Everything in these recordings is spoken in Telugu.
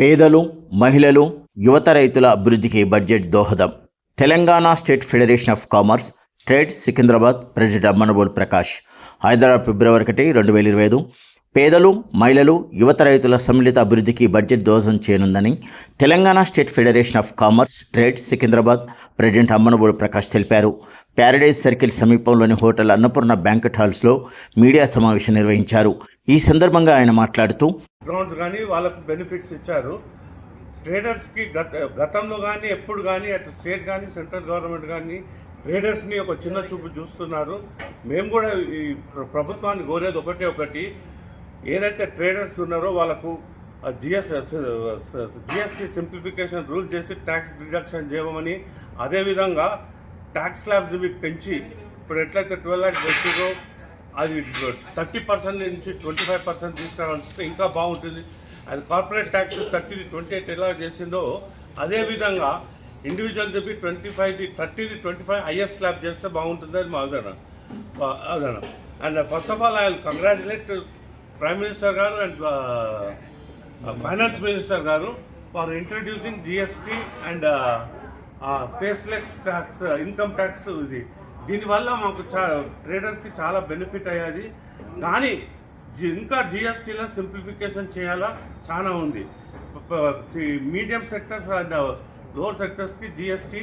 పేదలు మహిళలు యువత రైతుల అభివృద్ధికి బడ్జెట్ దోహదం. Telangana state federation of commerce trade Secunderabad president Ammanabol Prakash. Hyderabad ఫిబ్రవరి ఒకటి రెండు వేల ఇరవై ఐదు. పేదలు మహిళలు యువత రైతుల సమ్మిళిత అభివృద్ధికి బడ్జెట్ దోహదం చేయనుందని Telangana state federation of commerce trade Secunderabad president Ammanabol Prakash తెలిపారు. ప్యారడైజ్ సర్కిల్ సమీపంలోని హోటల్ అన్నపూర్ణ బ్యాంకెట్ హాల్స్లో మీడియా సమావేశం నిర్వహించారు. ఈ సందర్భంగా ఆయన మాట్లాడుతూ గ్రౌండ్స్ కానీ వాళ్ళకు బెనిఫిట్స్ ఇచ్చారు. ట్రేడర్స్కి గత గతంలో కానీ ఎప్పుడు కానీ అటు స్టేట్ కానీ సెంట్రల్ గవర్నమెంట్ కానీ ట్రేడర్స్ని ఒక చిన్న చూపు చూస్తున్నారు. మేము కూడా ఈ ప్రభుత్వాన్ని కోరేది ఒకటే ఒకటి ఏదైతే ట్రేడర్స్ ఉన్నారో వాళ్ళకు జిఎస్ జిఎస్టీ సింప్లిఫికేషన్ రూల్ చేసి ట్యాక్స్ డిడక్షన్ చేయమని అదేవిధంగా ట్యాక్స్ స్లాబ్స్ పెంచి ఇప్పుడు ఎట్లయితే ట్వెల్వ్ ల్యాక్స్ వచ్చిందో అది థర్టీ పర్సెంట్ నుంచి ట్వంటీ ఫైవ్ పర్సెంట్ తీసుకురావాల్సి ఇంకా బాగుంటుంది. అది కార్పొరేట్ ట్యాక్స్ థర్టీది ట్వంటీ ఎయిట్ ఎలా చేసిందో అదేవిధంగా ఇండివిజువల్ చెప్పి ట్వంటీ ఫైవ్ది థర్టీది ట్వంటీ ఫైవ్ హైయెస్ట్ స్లాబ్ చేస్తే బాగుంటుంది అది మా అదన అదన and first of all I congratulate prime minister గారు అండ్ ఫైనాన్స్ మినిస్టర్ గారు for introducing GST and faceless tax income tax ఇది. దీనివల్ల మాకు చా ట్రేడర్స్కి చాలా బెనిఫిట్ అయ్యేది. కానీ ఇంకా జిఎస్టీలో సింప్లిఫికేషన్ చేయాలా? చాలా ఉంది. మీడియం సెక్టర్స్ అండ్ లోవర్ సెక్టర్స్కి జిఎస్టీ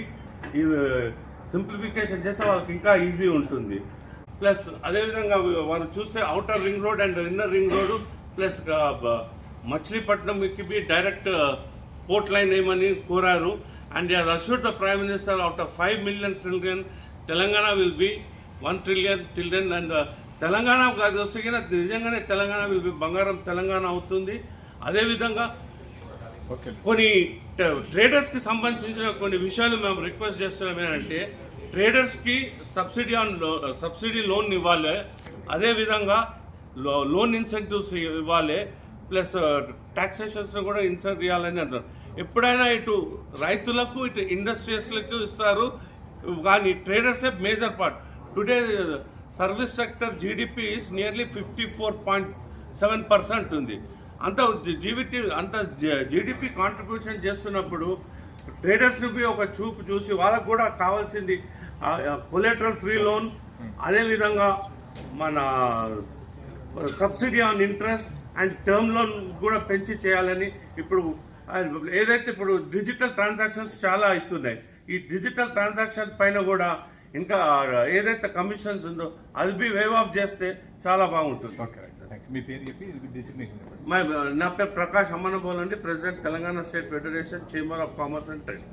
సింప్లిఫికేషన్ చేస్తే వాళ్ళకి ఇంకా ఈజీ ఉంటుంది. ప్లస్ అదేవిధంగా వారు చూస్తే outer ring road and inner ring road plus మచిలీపట్నంకి be direct port line ఏమని కోరారు. And assure the prime minister out of five million trillion Telangana will be one trillion trillion and Telangana అది వస్తే నిజంగానే తెలంగాణ విల్ బి బంగారం తెలంగాణ అవుతుంది. అదేవిధంగా కొన్ని ట్రేడర్స్కి సంబంధించిన కొన్ని విషయాలు మేము రిక్వెస్ట్ చేస్తున్నాం ఏంటంటే ట్రేడర్స్కి సబ్సిడీ ఆన్ లో- సబ్సిడీ లోన్ ఇవ్వాలి. అదేవిధంగా లోన్ ఇన్సెంటివ్స్ ఇవ్వాలి. ప్లస్ టాక్సేషన్స్ కూడా ఇన్సెంట్ ఇవ్వాలని అంటారు ఎప్పుడైనా ఇటు రైతులకు ఇటు ఇండస్ట్రియస్లకు ఇస్తారు. కానీ traders a major part. Today service sector GDP is nearly fifty four point seven percent ఉంది. అంత జీవిటీ అంత జీడిపి కాంట్రిబ్యూషన్ చేస్తున్నప్పుడు ట్రేడర్స్ ఒక చూపు చూసి వాళ్ళకు కూడా కావాల్సింది కొలెటరల్ ఫ్రీ లోన్ అదేవిధంగా మన subsidy on interest and term loan కూడా పెంచి చేయాలని ఇప్పుడు ఏదైతే ఇప్పుడు డిజిటల్ ట్రాన్సాక్షన్స్ చాలా అవుతున్నాయి. ఈ డిజిటల్ ట్రాన్సాక్షన్ పైన కూడా ఇంకా ఏదైతే కమిషన్స్ ఉందో అది బి వేవ్ ఆఫ్ చేస్తే చాలా బాగుంటుంది. మీ పేరు చెప్పి నా పేరు ప్రకాష్ అమ్మనబోల్ అండి president Telangana state federation chamber of commerce and trade.